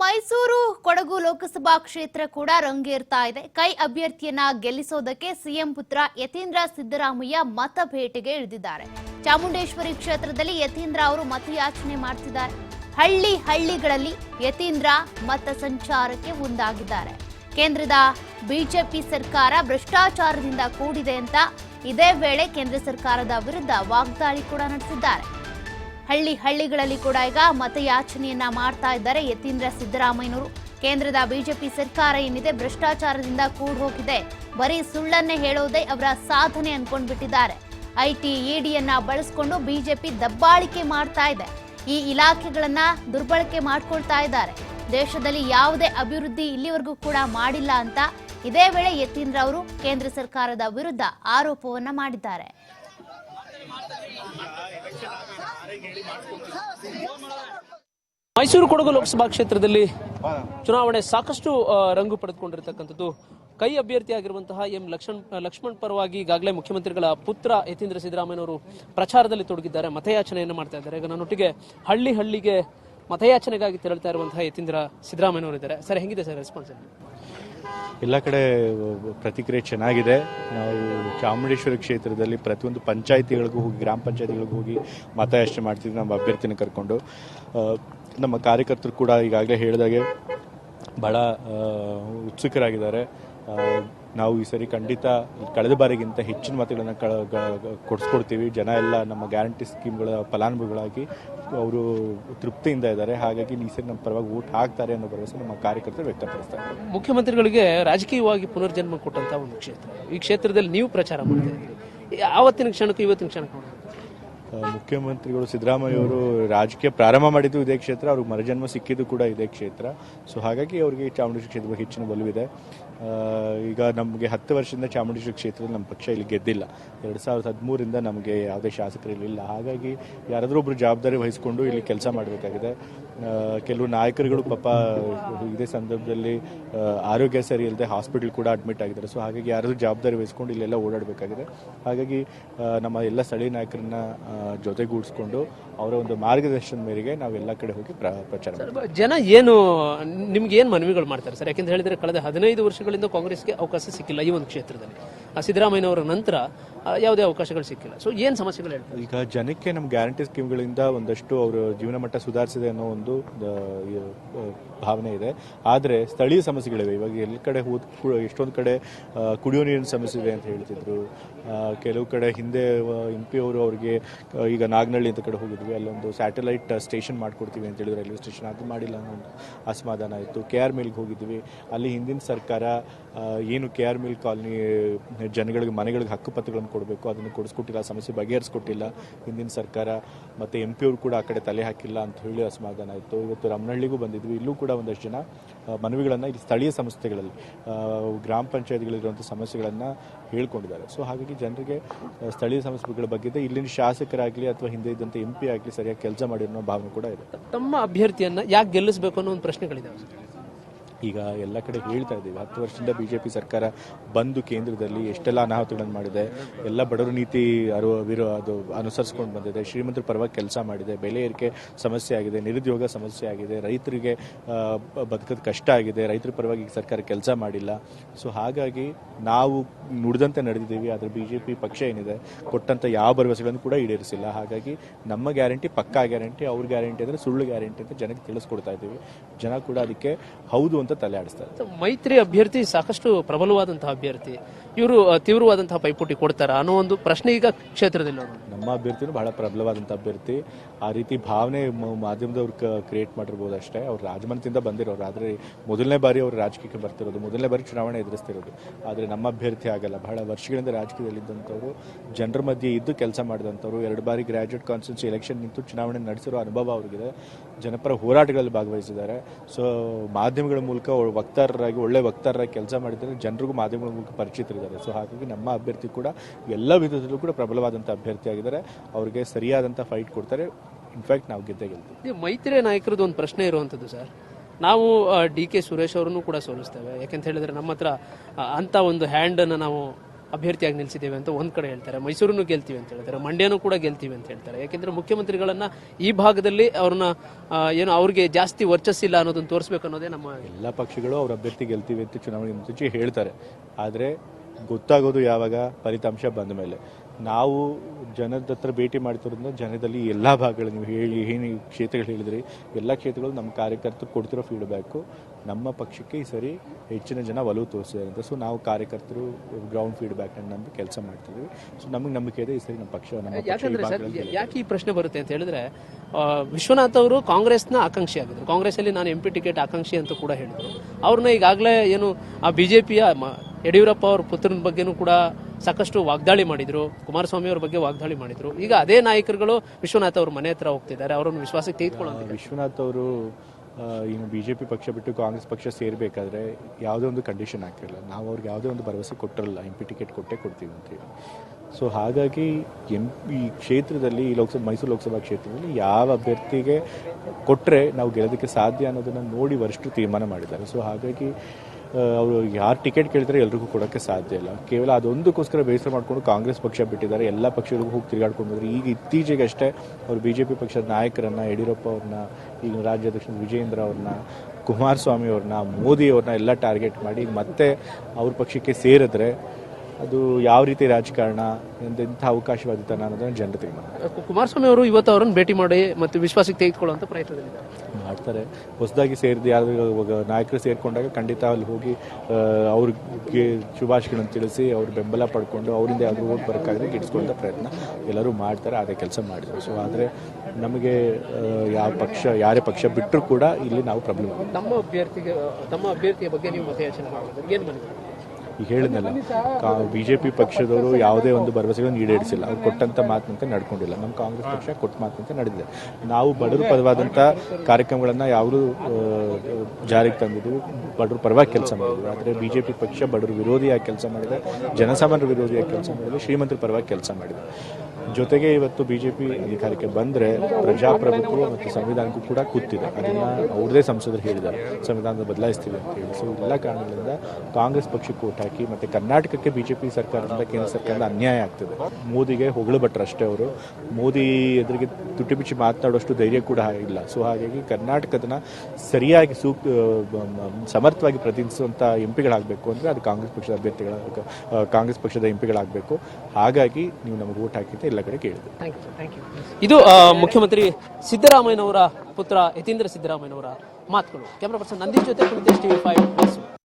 ಮೈಸೂರು, ಕೊಡಗು ಲೋಕಸಭಾ ಕ್ಷೇತ್ರ ಕೂಡ ರಂಗೇರ್ತಾ ಇದೆ. ಕೈ ಅಭ್ಯರ್ಥಿಯನ್ನ ಗೆಲ್ಲಿಸೋದಕ್ಕೆ ಸಿಎಂ ಪುತ್ರ ಯತೀಂದ್ರ ಸಿದ್ದರಾಮಯ್ಯ ಮತ ಭೇಟಿಗೆ ಇಳಿದಿದ್ದಾರೆ. ಚಾಮುಂಡೇಶ್ವರಿ ಕ್ಷೇತ್ರದಲ್ಲಿ ಯತೀಂದ್ರ ಅವರು ಮತಯಾಚನೆ ಮಾಡ್ತಿದ್ದಾರೆ. ಹಳ್ಳಿ ಹಳ್ಳಿಗಳಲ್ಲಿ ಯತೀಂದ್ರ ಮತ ಸಂಚಾರಕ್ಕೆ ಮುಂದಾಗಿದ್ದಾರೆ. ಕೇಂದ್ರದ ಬಿಜೆಪಿ ಸರ್ಕಾರ ಭ್ರಷ್ಟಾಚಾರದಿಂದ ಕೂಡಿದೆ ಅಂತ ಇದೇ ವೇಳೆ ಕೇಂದ್ರ ಸರ್ಕಾರದ ವಿರುದ್ಧ ವಾಗ್ದಾಳಿ ಕೂಡ ನಡೆಸಿದ್ದಾರೆ. ಹಳ್ಳಿ ಹಳ್ಳಿಗಳಲ್ಲಿ ಕೂಡ ಈಗ ಮತಯಾಚನೆಯನ್ನ ಮಾಡ್ತಾ ಇದ್ದಾರೆ ಯತೀಂದ್ರ ಸಿದ್ದರಾಮಯ್ಯನವರು. ಕೇಂದ್ರದ ಬಿಜೆಪಿ ಸರ್ಕಾರ ಏನಿದೆ, ಭ್ರಷ್ಟಾಚಾರದಿಂದ ಕೂಡ್ ಹೋಗಿದೆ ಬರೀ ಸುಳ್ಳನ್ನೇ ಹೇಳೋದೇ ಅವರ ಸಾಧನೆ ಅನ್ಕೊಂಡ್ಬಿಟ್ಟಿದ್ದಾರೆ. ಐಟಿ, ಇಡಿಯನ್ನ ಬಳಸ್ಕೊಂಡು ಬಿಜೆಪಿ ದಬ್ಬಾಳಿಕೆ ಮಾಡ್ತಾ ಇದೆ. ಈ ಇಲಾಖೆಗಳನ್ನ ದುರ್ಬಳಕೆ ಮಾಡ್ಕೊಳ್ತಾ ಇದ್ದಾರೆ. ದೇಶದಲ್ಲಿ ಯಾವುದೇ ಅಭಿವೃದ್ಧಿ ಇಲ್ಲಿವರೆಗೂ ಕೂಡ ಮಾಡಿಲ್ಲ ಅಂತ ಇದೇ ವೇಳೆ ಯತೀಂದ್ರ ಅವರು ಕೇಂದ್ರ ಸರ್ಕಾರದ ವಿರುದ್ಧ ಆರೋಪವನ್ನ ಮಾಡಿದ್ದಾರೆ. ಮೈಸೂರು ಕೊಡಗು ಲೋಕಸಭಾ ಕ್ಷೇತ್ರದಲ್ಲಿ ಚುನಾವಣೆ ಸಾಕಷ್ಟು ರಂಗು ಪಡೆದುಕೊಂಡಿರ್ತಕ್ಕಂಥದ್ದು. ಕೈ ಅಭ್ಯರ್ಥಿಯಾಗಿರುವಂತಹ ಎಂ ಲಕ್ಷ್ಮಣ್ ಲಕ್ಷ್ಮಣ್ ಪರವಾಗಿ ಈಗಾಗಲೇ ಮುಖ್ಯಮಂತ್ರಿಗಳ ಪುತ್ರ ಯತೀಂದ್ರ ಸಿದ್ದರಾಮಯ್ಯನವರು ಪ್ರಚಾರದಲ್ಲಿ ತೊಡಗಿದ್ದಾರೆ, ಮತಯಾಚನೆಯನ್ನು ಮಾಡ್ತಾ ಇದ್ದಾರೆ. ಈಗ ನನ್ನೊಟ್ಟಿಗೆ ಹಳ್ಳಿ ಹಳ್ಳಿಗೆ ಮತಯಾಚನೆಗಾಗಿ ತೆರಳ್ತಾ ಇರುವಂತಹ ಯತೀಂದ್ರ ಸಿದ್ದರಾಮಯ್ಯವರು ಇದ್ದಾರೆ. ಸರ್, ಹೆಂಗಿದೆ ಸರ್ ರೆಸ್ಪಾನ್ಸ್ ಎಲ್ಲ ಕಡೆ ಪ್ರತಿಕ್ರಿಯೆ ಚೆನ್ನಾಗಿದೆ. ನಾವು ಚಾಮುಂಡೇಶ್ವರಿ ಕ್ಷೇತ್ರದಲ್ಲಿ ಪ್ರತಿಯೊಂದು ಪಂಚಾಯಿತಿಗಳಿಗೂ ಹೋಗಿ, ಗ್ರಾಮ ಪಂಚಾಯತಿಗಳಿಗೂ ಹೋಗಿ ಮತಯಾಚನೆ ಮಾಡ್ತಿದ್ವಿ ನಮ್ಮ ಅಭ್ಯರ್ಥಿನ ಕರ್ಕೊಂಡು. ನಮ್ಮ ಕಾರ್ಯಕರ್ತರು ಕೂಡ ಈಗಾಗಲೇ ಹೇಳಿದಾಗೆ ಭಾಳ ಉತ್ಸುಕರಾಗಿದ್ದಾರೆ. ನಾವು ಈ ಸರಿ ಖಂಡಿತ ಕಳೆದ ಬಾರಿಗಿಂತ ಹೆಚ್ಚಿನ ಮತಗಳನ್ನು ಗ- ಕೊಡಿಸ್ಕೊಡ್ತೀವಿ. ಜನ ಎಲ್ಲ ನಮ್ಮ ಗ್ಯಾರಂಟಿ ಸ್ಕೀಮ್ಗಳ ಫಲಾನುಭವಿಗಳಾಗಿ ಅವರು ತೃಪ್ತಿಯಿಂದ ಇದ್ದಾರೆ. ಹಾಗಾಗಿ ಈ ಸರಿ ನಮ್ಮ ಪರವಾಗಿ ಓಟ್ ಹಾಕ್ತಾರೆ ಅನ್ನೋ ಭರವಸೆ ನಮ್ಮ ಕಾರ್ಯಕರ್ತರು ವ್ಯಕ್ತಪಡಿಸ್ತಾರೆ. ಮುಖ್ಯಮಂತ್ರಿಗಳಿಗೆ ರಾಜಕೀಯವಾಗಿ ಪುನರ್ಜನ್ಮ ಕೊಟ್ಟಂತ ಒಂದು ಕ್ಷೇತ್ರ. ಈ ಕ್ಷೇತ್ರದಲ್ಲಿ ನೀವು ಪ್ರಚಾರ ಮಾಡ್ತಾ ಇದ್ದೀರಿ. ಆವತ್ತಿನ ಕ್ಷಣಕ್ಕೂ ಇವತ್ತಿನ ಕ್ಷಣಕ್ಕೂ ಮುಖ್ಯಮಂತ್ರಿಗಳು ಸಿದ್ದರಾಮಯ್ಯ ಅವರು ರಾಜಕೀಯ ಪ್ರಾರಂಭ ಮಾಡಿದ್ದು ಇದೇ ಕ್ಷೇತ್ರ, ಅವ್ರಿಗೆ ಮರಜನ್ಮ ಸಿಕ್ಕಿದ್ದು ಕೂಡ ಇದೇ ಕ್ಷೇತ್ರ. ಸೊ ಹಾಗಾಗಿ ಅವರಿಗೆ ಚಾಮುಂಡೇಶ್ವರಿ ಕ್ಷೇತ್ರ ಹೆಚ್ಚಿನ ಒಲವಿದೆ. ಈಗ ನಮಗೆ ಹತ್ತು ವರ್ಷದಿಂದ ಚಾಮುಂಡೇಶ್ವರಿ ಕ್ಷೇತ್ರದಲ್ಲಿ ನಮ್ಮ ಪಕ್ಷ ಇಲ್ಲಿ ಗೆದ್ದಿಲ್ಲ. ಎರಡು ಸಾವಿರದ ಹದಿಮೂರಿಂದ ನಮಗೆ ಯಾವುದೇ ಶಾಸಕರು ಇರಲಿಲ್ಲ ಹಾಗಾಗಿ ಯಾರಾದರೂ ಒಬ್ಬರು ಜವಾಬ್ದಾರಿ ವಹಿಸಿಕೊಂಡು ಇಲ್ಲಿ ಕೆಲಸ ಮಾಡಬೇಕಾಗಿದೆ. ಕೆಲವು ನಾಯಕರುಗಳು ಪಾಪ ಇದೇ ಸಂದರ್ಭದಲ್ಲಿ ಆರೋಗ್ಯ ಸರಿ ಇಲ್ಲದೆ ಹಾಸ್ಪಿಟಲ್ ಕೂಡ ಅಡ್ಮಿಟ್ ಆಗಿದ್ದಾರೆ. ಸೊ ಹಾಗಾಗಿ ಯಾರಾದರೂ ಜವಾಬ್ದಾರಿ ವಹಿಸ್ಕೊಂಡು ಇಲ್ಲೆಲ್ಲ ಓಡಾಡಬೇಕಾಗಿದೆ. ಹಾಗಾಗಿ ನಮ್ಮ ಎಲ್ಲ ಸ್ಥಳೀಯ ನಾಯಕರನ್ನ ಜೊತೆಗೂಡಿಸ್ಕೊಂಡು ಅವರ ಒಂದು ಮಾರ್ಗದರ್ಶನ ಮೇರೆಗೆ ನಾವೆಲ್ಲ ಕಡೆ ಹೋಗಿ ಪ್ರ- ಪ್ರಚಾರ ಮಾಡ್ತೀವಿ. ಜನ ಏನು ನಿಮ್ಗೆ ಏನು ಮನವಿಗಳು ಮಾಡ್ತಾರೆ ಸರ್ ಯಾಕೆಂತ ಹೇಳಿದ್ರೆ ಕಳೆದ ಹದಿನೈದು ವರ್ಷಗಳಿಂದ ಕಾಂಗ್ರೆಸ್ಗೆ ಅವಕಾಶ ಸಿಕ್ಕಿಲ್ಲ ಈ ಒಂದು ಕ್ಷೇತ್ರದಲ್ಲಿ ಆ ಸಿದ್ದರಾಮಯ್ಯನವರ ನಂತರ ಯಾವುದೇ ಅವಕಾಶಗಳು ಸಿಕ್ಕಿಲ್ಲ. ಸೊ ಏನು ಸಮಸ್ಯೆಗಳು ಹೇಳ್ತಾರೆ? ಈಗ ಜನಕ್ಕೆ ನಮ್ಮ ಗ್ಯಾರಂಟಿ ಸ್ಕೀಮ್ಗಳಿಂದ ಒಂದಷ್ಟು ಅವರ ಜೀವನ ಮಟ್ಟ ಸುಧಾರಿಸಿದೆ ಅನ್ನೋ ಒಂದು ಭಾವನೆ ಇದೆ. ಆದರೆ ಸ್ಥಳೀಯ ಸಮಸ್ಯೆಗಳಿವೆ. ಇವಾಗ ಎಲ್ಲ ಕಡೆ ಹೋದ ಎಷ್ಟೊಂದು ಕಡೆ ಕುಡಿಯೋ ನೀರಿನ ಸಮಸ್ಯೆ ಇದೆ ಅಂತ ಹೇಳ್ತಿದ್ರು. ಕೆಲವು ಕಡೆ ಹಿಂದೆ ಎಂ ಪಿ ಅವರು ಅವರಿಗೆ ಈಗ ನಾಗನಹಳ್ಳಿ ಅಂತ ಕಡೆ ಹೋಗಿದ್ವಿ. ಅಲ್ಲೊಂದು ಸ್ಯಾಟಲೈಟ್ ಸ್ಟೇಷನ್ ಮಾಡಿಕೊಡ್ತೀವಿ ಅಂತ ಹೇಳಿದ್ರು. ರೈಲ್ವೆ ಸ್ಟೇಷನ್ ಅದು ಮಾಡಿಲ್ಲ ಅನ್ನೋ ಒಂದು ಅಸಮಾಧಾನ ಆಯಿತು. ಕೆ ಆರ್ ಮಿಲ್ಗೆ ಹೋಗಿದ್ವಿ. ಅಲ್ಲಿ ಹಿಂದಿನ ಸರ್ಕಾರ ಏನು ಕೆ ಆರ್ ಮಿಲ್ ಕಾಲೋನಿ, ಜನಗಳಿಗೆ, ಮನೆಗಳಿಗೆ ಹಕ್ಕುಪತ್ರಗಳನ್ನು ಕೊಡಬೇಕು, ಅದನ್ನು ಕೊಡಿಸ್ಕೊಟ್ಟಿಲ್ಲ, ಸಮಸ್ಯೆ ಬಗೆಹರಿಸ್ಕೊಟ್ಟಿಲ್ಲ. ಹಿಂದಿನ ಸರ್ಕಾರ ಮತ್ತು ಎಂ ಪಿಯವರು ಕೂಡ ಆ ಕಡೆ ತಲೆ ಹಾಕಿಲ್ಲ ಅಂತ ಹೇಳಿ ಅಸಮಾಧಾನ ಇತ್ತು. ಇವತ್ತು ರಮನಹಳ್ಳಿಗೂ ಬಂದಿದ್ವಿ. ಇಲ್ಲೂ ಕೂಡ ಒಂದಷ್ಟು ಜನ ಮನವಿಗಳನ್ನು ಇಲ್ಲಿ ಸ್ಥಳೀಯ ಸಂಸ್ಥೆಗಳಲ್ಲಿ ಗ್ರಾಮ ಪಂಚಾಯತ್ಗಳಿರುವಂಥ ಸಮಸ್ಯೆಗಳನ್ನು ಹೇಳ್ಕೊಂಡಿದ್ದಾರೆ. ಸೊ ಹಾಗಾಗಿ ಜನರಿಗೆ ಸ್ಥಳೀಯ ಸಮಸ್ಯೆಗಳ ಬಗ್ಗೆ. ಇಲ್ಲಿನ ಶಾಸಕರಾಗಲಿ ಅಥವಾ ಹಿಂದೆ ಇದ್ದಂಥ ಎಂ ಆಗಲಿ ಸರಿಯಾಗಿ ಕೆಲಸ ಮಾಡಿರೋ ಭಾವನೆ ಕೂಡ ಇದೆ. ತಮ್ಮ ಅಭ್ಯರ್ಥಿಯನ್ನು ಯಾಕೆ ಗೆಲ್ಲಿಸಬೇಕು ಅನ್ನೋ ಒಂದು ಪ್ರಶ್ನೆಗಳಿದೆ ಈಗ ಎಲ್ಲ ಕಡೆ ಹೇಳ್ತಾ ಇದ್ದೀವಿ. ಹತ್ತು ವರ್ಷದಿಂದ ಬಿಜೆಪಿ ಸರ್ಕಾರ ಬಂದು ಕೇಂದ್ರದಲ್ಲಿ ಎಷ್ಟೆಲ್ಲ ಅನಾಹುತಗಳನ್ನು ಮಾಡಿದೆ, ಎಲ್ಲ ಬಡವರ ನೀತಿ ಅರು, ವಿರೋ, ಅದು ಅನುಸರಿಸ್ಕೊಂಡು ಬಂದಿದೆ, ಶ್ರೀಮಂತರ ಪರವಾಗಿ ಕೆಲಸ ಮಾಡಿದೆ, ಬೆಲೆ ಏರಿಕೆ ಸಮಸ್ಯೆ ಆಗಿದೆ, ನಿರುದ್ಯೋಗ ಸಮಸ್ಯೆ ಆಗಿದೆ, ರೈತರಿಗೆ ಬದುಕೋದು ಕಷ್ಟ ಆಗಿದೆ, ರೈತರ ಪರವಾಗಿ ಈಗ ಸರ್ಕಾರ ಕೆಲಸ ಮಾಡಿಲ್ಲ. ಸೊ ಹಾಗಾಗಿ ನಾವು ನುಡಿದಂತೆ ನಡೆದಿದ್ದೀವಿ, ಆದರೆ ಬಿ ಜೆ ಪಿ ಪಕ್ಷ ಏನಿದೆ ಕೊಟ್ಟಂಥ ಯಾವ ಭರವಸೆಗಳನ್ನು ಕೂಡ ಈಡೇರಿಸಿಲ್ಲ. ಹಾಗಾಗಿ ನಮ್ಮ ಗ್ಯಾರಂಟಿ, ಪಕ್ಕಾ ಗ್ಯಾರಂಟಿ, ಅವ್ರ ಗ್ಯಾರಂಟಿ ಅಂದರೆ ಸುಳ್ಳು ಗ್ಯಾರಂಟಿ ಅಂತ ಜನಕ್ಕೆ ತಿಳಿಸ್ಕೊಡ್ತಾ ಇದ್ದೀವಿ. ಜನ ಕೂಡ ಅದಕ್ಕೆ ಹೌದು ಅಂತ ತಲೆ ಆಡಿಸ್ತಾರೆ ಸೊ ಮೈತ್ರಿ ಅಭ್ಯರ್ಥಿ ಸಾಕಷ್ಟು ಪ್ರಬಲವಾದಂತಹ ಅಭ್ಯರ್ಥಿ. ಇವರು ತೀವ್ರವಾದಂತಹ ಪೈಪೋಟಿ ಕೊಡ್ತಾರ ಅನ್ನೋ ಒಂದು ಪ್ರಶ್ನೆ ಈಗ ಕ್ಷೇತ್ರದಲ್ಲಿ. ನಮ್ಮ ಅಭ್ಯರ್ಥಿನೂ ಬಹಳ ಪ್ರಬಲವಾದಂಥ ಅಭ್ಯರ್ಥಿ. ಆ ರೀತಿ ಭಾವನೆ ಮಾಧ್ಯಮದವ್ರು ಕ್ರಿಯೇಟ್ ಮಾಡಿರ್ಬೋದು ಅಷ್ಟೇ. ಅವ್ರು ರಾಜಮನದಿಂದ ಬಂದಿರೋರು. ಆದರೆ ಮೊದಲನೇ ಬಾರಿ ಅವರು ರಾಜಕೀಯಕ್ಕೆ ಬರ್ತಿರೋದು ಮೊದಲನೇ ಬಾರಿ ಚುನಾವಣೆ ಎದುರಿಸ್ತಿರೋದು. ಆದರೆ ನಮ್ಮ ಅಭ್ಯರ್ಥಿ ಆಗಲ್ಲ. ಬಹಳ ವರ್ಷಗಳಿಂದ ರಾಜಕೀಯದಲ್ಲಿ ಇದ್ದಂಥವ್ರು ಜನರ ಮಧ್ಯೆ ಇದ್ದು ಕೆಲಸ ಮಾಡಿದಂಥವ್ರು ಎರಡು ಬಾರಿ ಗ್ರಾಜುಯೇಟ್ ಕಾನ್ಸ್ಟಿಟ್ಯೂನ್ಸಿ ಎಲೆಕ್ಷನ್ ನಿಂತು ಚುನಾವಣೆ ನಡೆಸಿರೋ ಅನುಭವ ಅವ್ರಿಗಿದೆ. ಜನಪರ ಹೋರಾಟಗಳಲ್ಲಿ ಭಾಗವಹಿಸಿದ್ದಾರೆ. ಸೊ ಮಾಧ್ಯಮಗಳ ಮೂಲಕ ಅವ್ರು ವಕ್ತಾರರಾಗಿ, ಒಳ್ಳೆ ವಕ್ತಾರರಾಗಿ ಕೆಲಸ ಮಾಡಿದ್ದಾರೆ ಜನರಿಗೂ ಮಾಧ್ಯಮಗಳ ಮೂಲಕ ಪರಿಚಿತರಿದ್ದಾರೆ. ಸೊ ಹಾಗಾಗಿ ನಮ್ಮ ಅಭ್ಯರ್ಥಿ ಕೂಡ ಎಲ್ಲ ವಿಧದಲ್ಲೂ ಕೂಡ ಪ್ರಬಲವಾದಂಥ ಅಭ್ಯರ್ಥಿಯಾಗಿದ್ದಾರೆ ಅವರಿಗೆ ಸರಿಯಾದಂಥ ಫೈಟ್ ಕೊಡ್ತಾರೆ. ಇನ್ಫ್ಯಾಕ್ಟ್ ನಾವು ಗೆದ್ದೇ ಗೆಲ್ತೀವಿ. ಮೈತ್ರಿ ನಾಯಕರದ್ದು ಒಂದು ಪ್ರಶ್ನೆ ಇರುವಂಥದ್ದು ಸರ್. ನಾವು ಡಿ ಕೆ ಸುರೇಶ್ ಅವರನ್ನು ಕೂಡ ಸೋಲಿಸ್ತೇವೆ. ಯಾಕೆಂತ ಹೇಳಿದ್ರೆ ನಮ್ಮ ಹತ್ರ ಅಂಥ ಒಂದು ಹ್ಯಾಂಡನ್ನು ನಾವು ಅಭ್ಯರ್ಥಿಯಾಗಿ ನಿಲ್ಲಿಸಿದ್ದೇವೆ ಅಂತ ಒಂದ್ ಕಡೆ ಹೇಳ್ತಾರೆ. ಮೈಸೂರನ್ನು ಗೆಲ್ತೀವಿ ಅಂತ ಹೇಳ್ತಾರೆ. ಮಂಡ್ಯನೂ ಕೂಡ ಗೆಲ್ತೀವಿ ಅಂತ ಹೇಳ್ತಾರೆ. ಯಾಕೆಂದ್ರೆ ಮುಖ್ಯಮಂತ್ರಿಗಳನ್ನ ಈ ಭಾಗದಲ್ಲಿ ಅವ್ರನ್ನ ಏನು ಅವ್ರಿಗೆ ಜಾಸ್ತಿ ವರ್ಚಸ್ಸಿಲ್ಲ ಅನ್ನೋದನ್ನ ತೋರಿಸ್ಬೇಕು ಅನ್ನೋದೇ ನಮ್ಮ ಎಲ್ಲ ಪಕ್ಷಗಳು ಅವ್ರ ಅಭ್ಯರ್ಥಿ ಗೆಲ್ತೀವಿ ಅಂತ ಚುನಾವಣೆ ಮುಂಚೆ ಹೇಳ್ತಾರೆ. ಆದರೆ ಗೊತ್ತಾಗೋದು ಯಾವಾಗ? ಫಲಿತಾಂಶ ಬಂದ ಮೇಲೆ. ನಾವು ಜನದ ಹತ್ರ ಭೇಟಿ ಮಾಡ್ತಿರೋದ್ರಿಂದ ಜನದಲ್ಲಿ ಎಲ್ಲ ಭಾಗಗಳು ನೀವು ಹೇಳಿ ಏನು ಕ್ಷೇತ್ರಗಳು ಹೇಳಿದ್ರಿ ಎಲ್ಲ ಕ್ಷೇತ್ರಗಳು ನಮ್ಮ ಕಾರ್ಯಕರ್ತರು ಕೊಡ್ತಿರೋ ಫೀಡ್ಬ್ಯಾಕು ನಮ್ಮ ಪಕ್ಷಕ್ಕೆ ಈ ಸರಿ ಹೆಚ್ಚಿನ ಜನ ಒಲವು ತೋರಿಸಿದ್ದಾರೆ ಅಂತ. ಸೊ ನಾವು ಕಾರ್ಯಕರ್ತರು ಗ್ರೌಂಡ್ ಫೀಡ್ಬ್ಯಾಕ್ ನಂಬಿ ಕೆಲಸ ಮಾಡ್ತಿದ್ವಿ ಸೊ ನಮಗೆ ನಂಬಿಕೆ ಇದೆ ಈ ಸರಿ ನಮ್ಮ ಪಕ್ಷ ನಮ್ಮ ಯಾಕೆ ಈ ಪ್ರಶ್ನೆ ಬರುತ್ತೆ ಅಂತ ಹೇಳಿದ್ರೆ ವಿಶ್ವನಾಥ್ ಅವರು ಕಾಂಗ್ರೆಸ್ನ ಆಕಾಂಕ್ಷಿ ಆಗಿದ್ರು. ಕಾಂಗ್ರೆಸ್ ಅಲ್ಲಿ ನಾನು ಎಂ ಪಿ ಟಿಕೆಟ್ ಆಕಾಂಕ್ಷಿ ಅಂತ ಕೂಡ ಹೇಳಿದ್ರು. ಅವ್ರನ್ನ ಈಗಾಗಲೇ ಏನು ಆ ಬಿಜೆಪಿಯ ಯಡಿಯೂರಪ್ಪ ಅವ್ರ ಪುತ್ರನ ಬಗ್ಗೆನೂ ಕೂಡ ಸಾಕಷ್ಟು ವಾಗ್ದಾಳಿ ಮಾಡಿದ್ರು. ಕುಮಾರಸ್ವಾಮಿ ಅವ್ರ ಬಗ್ಗೆ ವಾಗ್ದಾಳಿ ಮಾಡಿದ್ರು. ಈಗ ಅದೇ ನಾಯಕರುಗಳು ವಿಶ್ವನಾಥ್ ಅವ್ರ ಮನೆ ಹತ್ರ ಹೋಗ್ತಿದ್ದಾರೆ. ಅವರನ್ನು ವಿಶ್ವಾಸಕ್ಕೆ ತೆಗೆದುಕೊಳ್ಳೋದು ವಿಶ್ವನಾಥ್ ಅವರು ಇನ್ನು ಬಿ ಜೆ ಪಿ ಪಕ್ಷ ಬಿಟ್ಟು ಕಾಂಗ್ರೆಸ್ ಪಕ್ಷ ಸೇರಬೇಕಾದ್ರೆ ಯಾವುದೇ ಒಂದು ಕಂಡೀಷನ್ ಹಾಕಿರಲ್ಲ. ನಾವು ಅವ್ರಿಗೆ ಯಾವುದೇ ಒಂದು ಭರವಸೆ ಕೊಟ್ಟಿರಲ್ಲ. ಎಂ ಪಿ ಟಿಕೆಟ್ ಕೊಟ್ಟೇ ಕೊಡ್ತೀವಿ ಅಂತೇಳಿ ಸೊ ಹಾಗಾಗಿ ಎಂ, ಈ ಕ್ಷೇತ್ರದಲ್ಲಿ, ಈ ಲೋಕಸಭಾ, ಮೈಸೂರು ಲೋಕಸಭಾ ಕ್ಷೇತ್ರದಲ್ಲಿ ಯಾವ ಅಭ್ಯರ್ಥಿಗೆ ಕೊಟ್ಟರೆ ನಾವು ಗೆಲ್ಲೋದಕ್ಕೆ ಸಾಧ್ಯ ಅನ್ನೋದನ್ನು ನೋಡಿ ವರಿಷ್ಠರು ತೀರ್ಮಾನ ಮಾಡಿದ್ದಾರೆ. ಸೊ ಹಾಗಾಗಿ ಅವರು ಯಾರು ಟಿಕೆಟ್ ಕೇಳ್ತಾರೆ ಎಲ್ರಿಗೂ ಕೊಡೋಕ್ಕೆ ಸಾಧ್ಯ ಇಲ್ಲ. ಕೇವಲ ಅದೊಂದಕ್ಕೋಸ್ಕರ ಬೇಸರ ಮಾಡಿಕೊಂಡು ಕಾಂಗ್ರೆಸ್ ಪಕ್ಷ ಬಿಟ್ಟಿದ್ದಾರೆ, ಎಲ್ಲ ಪಕ್ಷಗಳಿಗೂ ಹೋಗಿ ತಿರುಗಾಡ್ಕೊಂಡು ಬಂದರು. ಈಗ ಇತ್ತೀಚೆಗೆ ಅಷ್ಟೇ ಅವರು ಬಿ ಜೆ ಪಿ ಪಕ್ಷದ ನಾಯಕರನ್ನ, ಯಡಿಯೂರಪ್ಪ ಅವ್ರನ್ನ, ಈಗ ರಾಜ್ಯಾಧ್ಯಕ್ಷ ವಿಜಯೇಂದ್ರ ಅವ್ರನ್ನ, ಕುಮಾರಸ್ವಾಮಿ ಅವ್ರನ್ನ, ಮೋದಿ ಅವ್ರನ್ನ ಎಲ್ಲ ಟಾರ್ಗೆಟ್ ಮಾಡಿ ಮತ್ತೆ ಅವ್ರ ಪಕ್ಷಕ್ಕೆ ಸೇರಿದ್ರೆ ಅದು ಯಾವ ರೀತಿ ರಾಜಕಾರಣ ಎಂತೆಂಥ ಅವಕಾಶವಾದಿತನ ಅನ್ನೋದನ್ನ ಜನರು ತೀರ್ಮಾನ ಕುಮಾರಸ್ವಾಮಿ ಅವರು ಇವತ್ತು ಅವರನ್ನು ಭೇಟಿ ಮಾಡಿ ಮತ್ತು ವಿಶ್ವಾಸಕ್ಕೆ ತೆಗೆದುಕೊಳ್ಳುವಂತ ಪ್ರಯತ್ನದಲ್ಲಿದ್ದಾರೆ. ಮಾಡ್ತಾರೆ. ಹೊಸದಾಗಿ ಸೇರಿದ ಯಾರು ನಾಯಕರು ಸೇರ್ಕೊಂಡಾಗ ಖಂಡಿತ ಅಲ್ಲಿ ಹೋಗಿ ಅವ್ರಿಗೆ ಶುಭಾಶಯಗಳನ್ನು ತಿಳಿಸಿ ಅವ್ರ ಬೆಂಬಲ ಪಡ್ಕೊಂಡು ಅವರಿಂದ ಯಾರು ಓಟ್ ಬರೋಕ್ಕಾಗದೆ ಗಿಡಿಸ್ಕೊಳ್ಳೋ ಪ್ರಯತ್ನ ಎಲ್ಲರೂ ಮಾಡ್ತಾರೆ ಅದೇ ಕೆಲಸ ಮಾಡಿದ್ರು. ಸೊ ಆದರೆ ನಮಗೆ ಯಾವ ಪಕ್ಷ ಯಾರೇ ಪಕ್ಷ ಬಿಟ್ಟರೂ ಕೂಡ ಇಲ್ಲಿ ನಾವು ಪ್ರಾಬ್ಲಮ್ ನಮ್ಮ ಅಭ್ಯರ್ಥಿಗೆ ತಮ್ಮ ಅಭ್ಯರ್ಥಿಯ ಬಗ್ಗೆ ನೀವು ಮತಯಾಚನೆ ಮಾಡಿದ್ರೆ ಏನು ಬಂದಿದೆ ಈಗ ಹೇಳಿದ್ನಲ್ಲ, ಕಾ ಬಿ ಜೆ ಪಿ ಪಕ್ಷದವರು ಯಾವುದೇ ಒಂದು ಭರವಸೆಗಳನ್ನು ಈಡೇರಿಸಿಲ್ಲ. ಅವ್ರು ಕೊಟ್ಟಂತ ಮಾತಿನಂತೆ ನಡ್ಕೊಂಡಿಲ್ಲ. ನಮ್ಮ ಕಾಂಗ್ರೆಸ್ ಪಕ್ಷ ಕೊಟ್ಟ ಮಾತಿನಂತೆ ನಡೆದಿದೆ. ನಾವು ಬಡವರು ಪರವಾದಂಥ ಕಾರ್ಯಕ್ರಮಗಳನ್ನು ಯಾವುದು ಜಾರಿಗೆ ತಂದಿದ್ವಿ ಬಡವರು ಪರವಾಗಿ ಕೆಲಸ ಮಾಡಿದ್ವಿ. ಆದರೆ ಬಿ ಜೆ ಪಿ ಪಕ್ಷ ಬಡವರು ವಿರೋಧಿಯಾಗಿ ಕೆಲಸ ಮಾಡಿದೆ, ಜನಸಾಮಾನ್ಯರ ವಿರೋಧಿಯಾಗಿ ಕೆಲಸ ಮಾಡಿದೆ, ಶ್ರೀಮಂತರ ಪರವಾಗಿ ಕೆಲಸ ಮಾಡಿದೆ. ಜೊತೆಗೆ ಇವತ್ತು ಬಿ ಜೆ ಪಿ ಅಧಿಕಾರಕ್ಕೆ ಬಂದರೆ ಪ್ರಜಾಪ್ರಭುತ್ವ ಮತ್ತು ಸಂವಿಧಾನಕ್ಕೂ ಕೂಡ ಕೂತಿದೆ. ಅದನ್ನು ಅವ್ರದೇ ಸಂಸದರು ಹೇಳಿದ್ದಾರೆ. ಸಂವಿಧಾನ ಬದಲಾಯಿಸ್ತೀವಿ ಅಂತ ಹೇಳಿ. ಸೊ ಎಲ್ಲ ಕಾರಣಗಳಿಂದ ಕಾಂಗ್ರೆಸ್ ಪಕ್ಷಕ್ಕೆ ಓಟ್ ಹಾಕಿ ಮತ್ತು ಕರ್ನಾಟಕಕ್ಕೆ ಬಿ ಜೆ ಪಿ ಸರ್ಕಾರದಿಂದ ಕೇಂದ್ರ ಸರ್ಕಾರದ ಅನ್ಯಾಯ ಆಗ್ತಿದೆ. ಮೋದಿಗೆ ಹೊಗಳು ಅಷ್ಟೇ ಅವರು. ಮೋದಿ ಎದುರಿಗೆ ತುಟಿ ಬಿಚ್ಚಿ ಮಾತನಾಡೋಷ್ಟು ಧೈರ್ಯ ಕೂಡ ಇಲ್ಲ. ಸೊ ಹಾಗಾಗಿ ಕರ್ನಾಟಕದನ್ನ ಸರಿಯಾಗಿ ಸೂಕ್ತ ಸಮರ್ಥವಾಗಿ ಪ್ರತಿನಿಧಿಸುವಂಥ ಎಂ ಪಿಗಳಾಗಬೇಕು ಅಂದರೆ ಅದು ಕಾಂಗ್ರೆಸ್ ಪಕ್ಷದ ಅಭ್ಯರ್ಥಿಗಳ ಕಾಂಗ್ರೆಸ್ ಪಕ್ಷದ ಎಂ ಪಿಗಳಾಗಬೇಕು ಹಾಗಾಗಿ ನೀವು ನಮಗೆ ಓಟ್ ಹಾಕಿದ್ದೆ ಎಲ್ಲ ಕಡೆ ಕೇಳಿದೆ. ಥ್ಯಾಂಕ್ ಯು ಥ್ಯಾಂಕ್ ಯು ಇದು ಮುಖ್ಯಮಂತ್ರಿ ಸಿದ್ದರಾಮಯ್ಯನವರ ಪುತ್ರ ಯತೀಂದ್ರ ಸಿದ್ದರಾಮಯ್ಯನವರ ಮಾತುಗಳು. ಕ್ಯಾಮ್ರಾ ಪರ್ಸನ್ ನಂದಿ ಜೊತೆ ಟಿವಿ ಫೈವ್ ಮೈಸೂರು